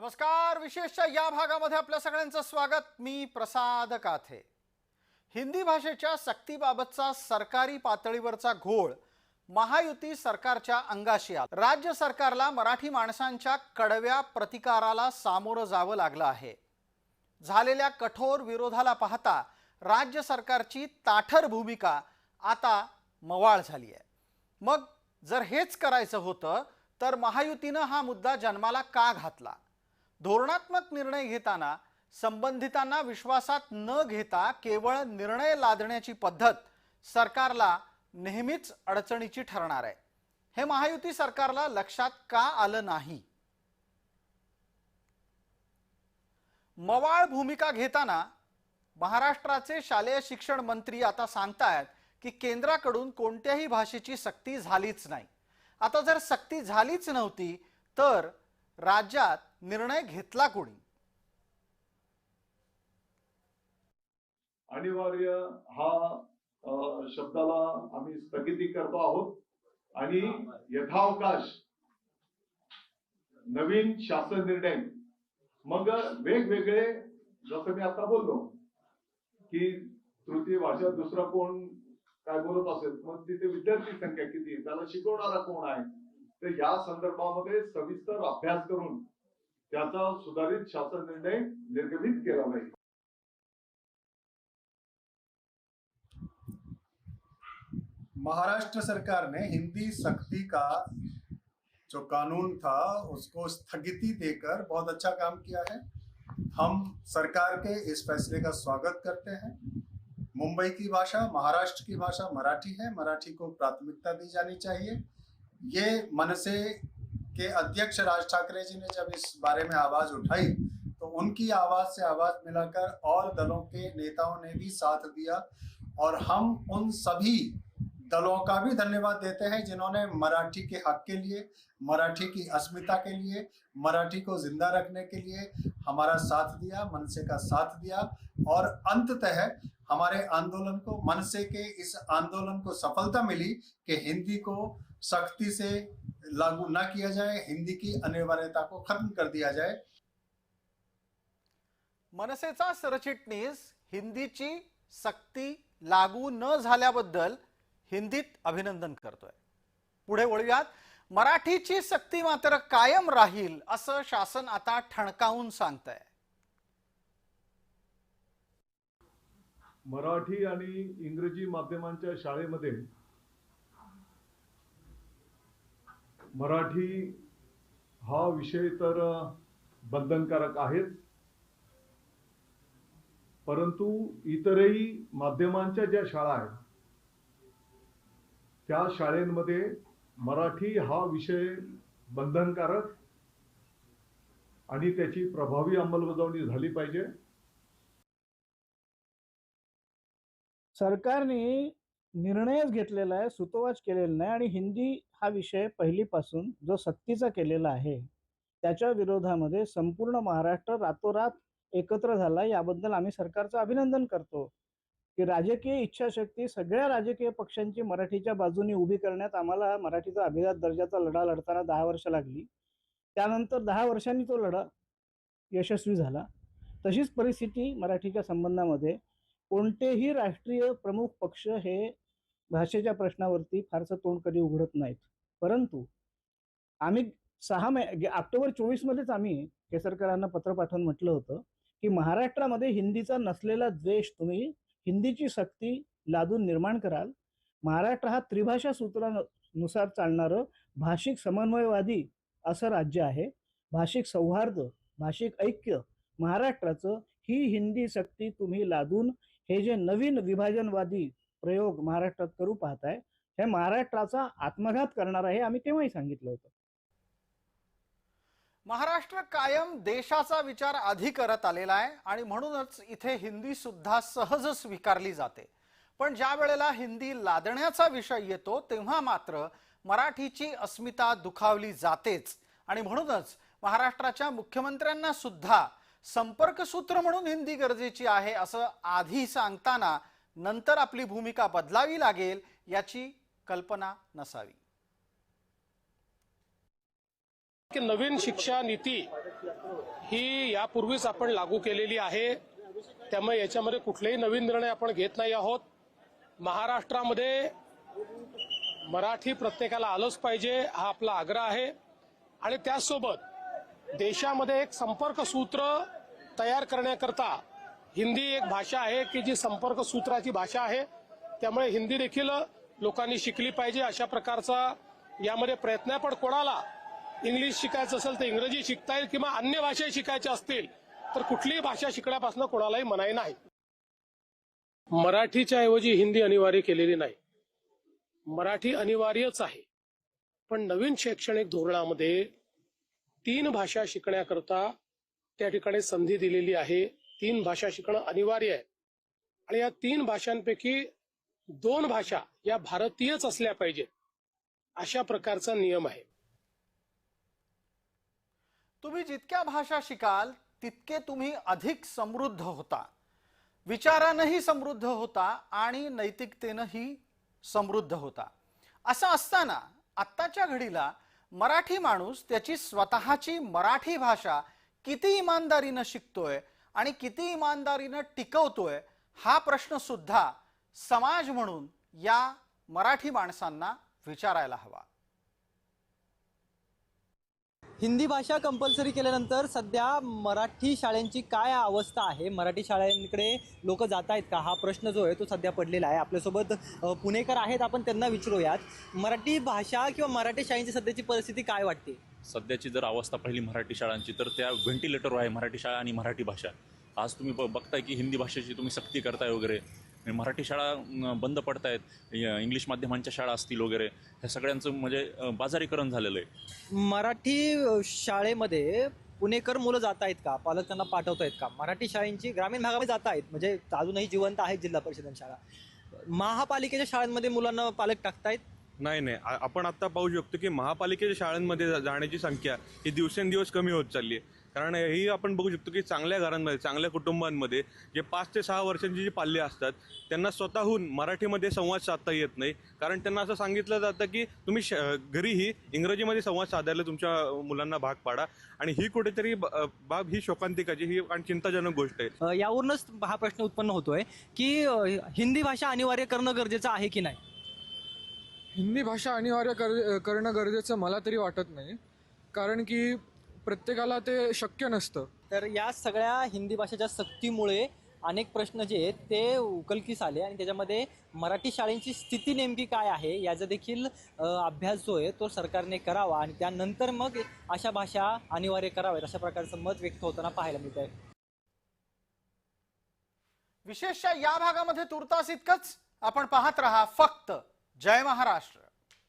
नमस्कार विशेषच्या या भागामध्ये आपल्या सगळ्यांचं स्वागत. मी प्रसाद काथे. हिंदी भाषेच्या सक्तीबाबतचा सरकारी पातळीवरचा घोळ महायुती सरकारच्या अंगाशी आला. राज्य सरकारला मराठी माणसांच्या कडव्या प्रतिकाराला सामोरं जावं लागलं आहे. झालेल्या कठोर विरोधाला पाहता राज्य सरकारची ताठर भूमिका आता मवाळ झाली आहे. मग जर हेच करायचं होतं तर महायुतीनं हा मुद्दा जन्माला का घातला? धोरणात्मक निर्णय घेताना संबंधितांना विश्वासात न घेता केवळ निर्णय लादण्याची पद्धत सरकारला नेहमीच अडचणीची ठरणार आहे. हे महायुती सरकारला लक्षात का आलं नाही? मवाळ भूमिका घेताना महाराष्ट्राचे शालेय शिक्षण मंत्री आता सांगतायत की केंद्राकडून कोणत्याही भाषेची सक्ती झालीच नाही. आता जर सक्ती झालीच नव्हती तर राज्यात निर्णय घेतला कोणी? अनिवार्य हा शब्दाला आम्ही स्थगिती करतो आहोत आणि यथावकाश नवीन शासन निर्णय मग वेगवेगळे जसं मी आता बोललो की तृतीय भाषा दुसरा कोण काय बोलत असेल मग तिथे विद्यार्थी संख्या किती आहे त्याला शिकवणारा कोण आहे तर या संदर्भामध्ये सविस्तर अभ्यास करून त्याचा सुधारित शासन निर्णय निर्गमित केला पाहिजे महाराष्ट्र सरकार ने हिंदी सख्ती का जो कानून था, उसको स्थगिति देकर बहुत अच्छा काम किया है। हम सरकार के इस फैसले का स्वागत करते हैं। मुंबई की भाषा, महाराष्ट्र की भाषा मराठी है। मराठी को प्राथमिकता दी जानी चाहिए। ये मनसे के अध्यक्ष राज ठाकरे जी ने जब इस बारे में आवाज़ उठाई तो उनकी आवाज़ से आवाज़ मिलाकर और दलों के नेताओं ने भी साथ दिया। और हम उन सभी दलों का भी धन्यवाद देते हैं जिन्होंने मराठी के हक के लिए, मराठी की अस्मिता के लिए, मराठी को ज़िंदा रखने के लिए हमारा साथ दिया, मनसे का साथ दिया। और अंततः हमारे आंदोलन को, मनसे के इस आंदोलन को सफलता मिली कि हिंदी को सख्ती से लागू न किया जाए हिंदी की अनिवार्यता को खत्म कर दिया जाए। मनसेचा सरचिटणीस हिंदीची सक्ती लागू न झाल्याबद्दल हिंदीत अभिनंदन करतोय. पुढे वळूयात मराठीची सक्ती मात्र कायम राहील असं शासन आता ठणकावून सांगतंय. मराठी आणि इंग्रजी माध्यमांच्या शाळेमध्ये मराठी हा विषय तर बंधनकारक आहेच. परंतु इतरही माध्यमांच्या ज्या शाळा आहेत त्या शाळेमध्ये मराठी हा विषय बंधनकारक आणि त्याची प्रभावी अंमलबजावणी झाली पाहिजे. सरकारने निर्णयच घेतलेला आहे सुतोवाच केलेला नाही आणि हिंदी हा विषय पहिलीपासून जो सक्तीचा केलेला आहे त्याच्या विरोधामध्ये संपूर्ण महाराष्ट्र रातोरात एकत्र झाला. याबद्दल आम्ही सरकारचं अभिनंदन करतो की राजकीय इच्छाशक्ती सगळ्या राजकीय पक्षांची मराठीच्या बाजूने उभी करण्यात आम्हाला मराठीचा अभिजात दर्जाचा लढा लढताना दहा वर्ष लागली. त्यानंतर दहा वर्षांनी तो लढा यशस्वी झाला. तशीच परिस्थिती मराठीच्या संबंधामध्ये कोणतेही राष्ट्रीय प्रमुख पक्ष हे भाषेच्या प्रश्नावरती फारसं तोंड कधी उघडत नाहीत. परंतु आम्ही सहा मे ऑक्टोबर चोवीसमध्येच आम्ही केसरकरांना पत्र पाठवून म्हटलं होतं की महाराष्ट्रामध्ये हिंदीचा नसलेला द्वेष तुम्ही हिंदीची सक्ती लादून निर्माण कराल. महाराष्ट्र हा त्रिभाषा सूत्रानुसार चालणारं भाषिक समन्वयवादी असं राज्य आहे. भाषिक सौहार्द भाषिक ऐक्य महाराष्ट्राचं ही हिंदी सक्ती तुम्ही लादून हे जे नवीन विभाजनवादी प्रयोग महाराष्ट्रात करू पाहताय. हे महाराष्ट्राचा आत्मघात करणार आहे आम्ही तेव्हाही सांगितलं होतं. महाराष्ट्र कायम देशाचा विचार आधी करत आलेला आहे आणि म्हणूनच इथे हिंदी सुद्धा सहज स्वीकारली जाते. पण ज्या वेळेला हिंदी लादण्याचा विषय येतो तेव्हा मात्र मराठीची अस्मिता दुखावली जातेच. आणि म्हणूनच महाराष्ट्राच्या मुख्यमंत्र्यांना सुद्धा संपर्क सूत्र म्हणून हिंदी गरजेची आहे असं आधी सांगताना नंतर आपली भूमिका बदलावी लागेल याची कल्पना नसावी. की नवीन शिक्षा नीती ही यापूर्वीच आपण लागू केलेली आहे. त्यामुळे याच्यामध्ये कुठलेही नवीन निर्णय आपण घेत नाही आहोत. महाराष्ट्रामध्ये मराठी प्रत्येकाला आलंच पाहिजे हा आपला आग्रह आहे. आणि त्याचसोबत देशामध्ये एक संपर्क सूत्र तयार करण्याकरता हिंदी एक भाषा आहे की जी संपर्क सूत्राची भाषा आहे. त्यामुळे हिंदी देखील लोकांनी शिकली पाहिजे अशा प्रकारचा यामध्ये प्रयत्न आहे. पण कोणाला इंग्लिश शिकायचं असेल तर इंग्रजी शिकता येईल किंवा अन्य भाषा शिकायच्या असतील तर कुठलीही भाषा शिकण्यापासून कोणालाही मनाई नाही. मराठीच्या ऐवजी हिंदी अनिवार्य केलेली नाही. मराठी अनिवार्यच आहे. पण नवीन शैक्षणिक धोरणामध्ये तीन भाषा शिकण्याकरता त्या ठिकाणी संधी दिलेली आहे. तीन भाषा शिकणं अनिवार्य आहे. आणि या तीन भाषांपैकी दोन भाषा या भारतीयच असल्या पाहिजेत. अशा प्रकारचा नियम आहे. तुम्ही जितक्या भाषा शिकाल तितके तुम्ही अधिक समृद्ध होता. विचारानंही समृद्ध होता आणि नैतिकतेनंही समृद्ध होता. असं असताना आत्ताच्या घडीला मराठी माणूस त्याची स्वतःची मराठी भाषा किती इमानदारीनं शिकतोय आणि किती इमानदारीनं टिकवतोय हा प्रश्न सुद्धा समाज म्हणून या मराठी माणसांना विचारायला हवा. हिंदी भाषा कंपल्सरी केल्यानंतर सध्या मराठी शाळांची काय अवस्था आहे? मराठी शाळांकडे लोक जात आहेत का? हा प्रश्न जो आहे तो सध्या पडलेला आहे. आपल्यासोबत पुणेकर आहेत. आपण त्यांना विचारूयात. मराठी भाषा किंवा मराठी शाळेंची सध्याची परिस्थिती काय वाटते? सध्याची जर अवस्था पाहिली मराठी शाळांची तर त्या व्हेंटिलेटर आहे मराठी शाळा आणि मराठी भाषा. आज तुम्ही ब- बघताय की हिंदी भाषेची तुम्ही सक्ती करताय वगैरे. मराठी शाळा बंद पडतायत. आहेत इंग्लिश माध्यमांच्या शाळा असतील वगैरे. ह्या सगळ्यांचं म्हणजे बाजारीकरण झालेलं आहे. मराठी शाळेमध्ये पुणेकर मुलं जात आहेत का? पालक त्यांना पाठवत आहेत का? मराठी शाळेंची ग्रामीण भागामध्ये जात आहेत म्हणजे अजूनही जिवंत आहेत जिल्हा परिषदांच्या शाळा. महापालिकेच्या शाळांमध्ये मुलांना पालक टाकतायत? नाही नाही. आ- आपण आता पाहू शकतो की महापालिकेच्या शाळांमध्ये जा- जाण्याची संख्या ही दिवसेंदिवस कमी होत चालली आहे. कारण ही आपण बघू शकतो की चांगल्या घरांमध्ये चांगल्या कुटुंबांमध्ये जे पाच ते सहा वर्षांची जी पाल्य असतात त्यांना स्वतःहून मराठीमध्ये संवाद साधता येत नाही. कारण त्यांना असं सांगितलं जातं की तुम्ही श घरीही इंग्रजीमध्ये संवाद साधायला तुमच्या मुलांना भाग पाडा. आणि ही कुठेतरी ब- बाब ही शोकांतिकाची ही आणि चिंताजनक गोष्ट आहे. अ, यावरूनच हा प्रश्न उत्पन्न होतोय की अ, हिंदी भाषा अनिवार्य करणं गरजेचं आहे की नाही? हिंदी भाषा अनिवार्य कर करणं गरजेचं मला तरी वाटत नाही. कारण की प्रत्येकाला ते शक्य नसतं. तर या सगळ्या हिंदी भाषेच्या सक्तीमुळे अनेक प्रश्न जे आहेत ते उकलकीस आले आणि त्याच्यामध्ये मराठी शाळेंची स्थिती नेमकी काय आहे याचा देखील अभ्यास जो आहे तो सरकारने करावा आणि त्यानंतर मग अशा भाषा अनिवार्य कराव्यात अशा प्रकारचं मत व्यक्त होताना पाहायला मिळत आहे विशेषतः या भागामध्ये तुर्तास इतकंच आपण पाहत रहा फक्त जय महाराष्ट्र.